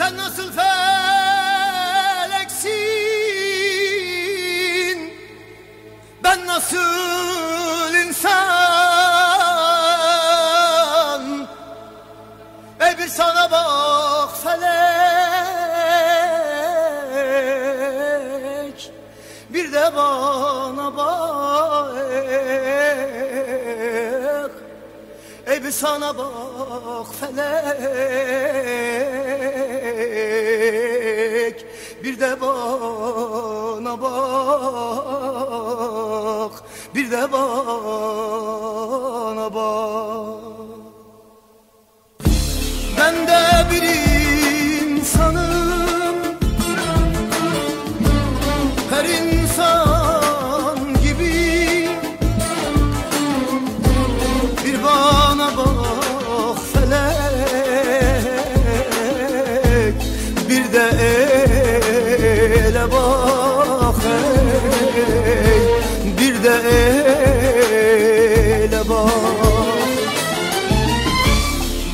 Sen nasıl feleksin? Ben nasıl insan? Ey bir sana bak felek Bir de bana bak Ey sana bak felek Bir de bana bak Bir de bana bak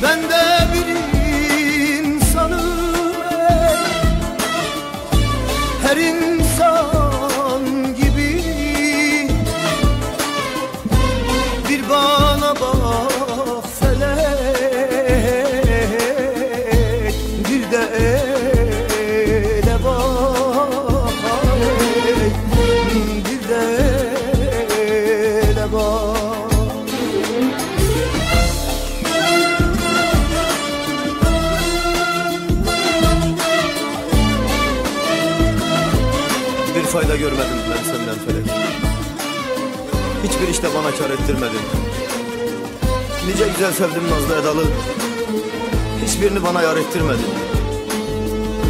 Ben de fayda görmedim ben senden felek Hiçbir işte bana kar ettirmedin. Nice güzel sevdim nazlı edalı. Hiçbirini bana yar ettirmedin.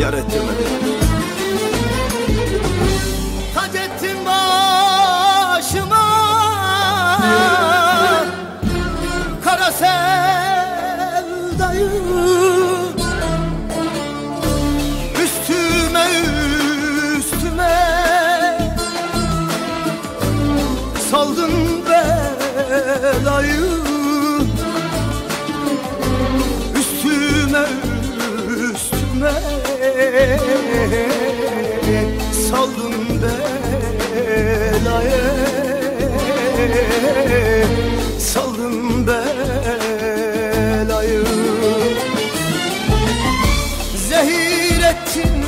Yar ettirmedin belayı Üstüme üstüme Saldın belayı Saldın belayı. Zehir ettin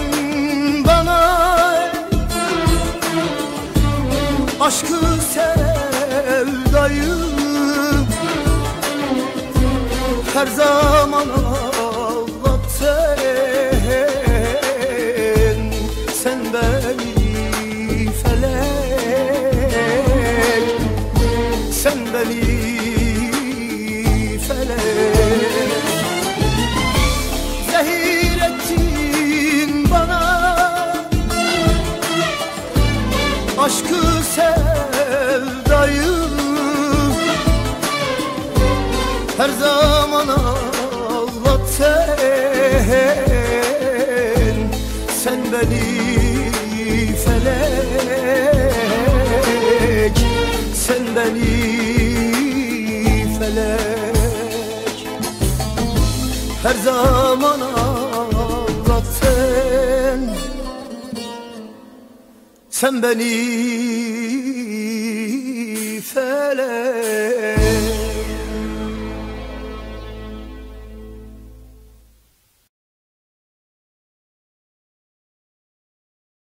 bana. Aşkı sevdayı Her zaman ağlattın Sen beni felek. Sen beni felek. Zehir ettin bana. Aşkı sevdayı. Her zaman beni felek. Sen beni felek. Her zaman ağlattın Sen beni felek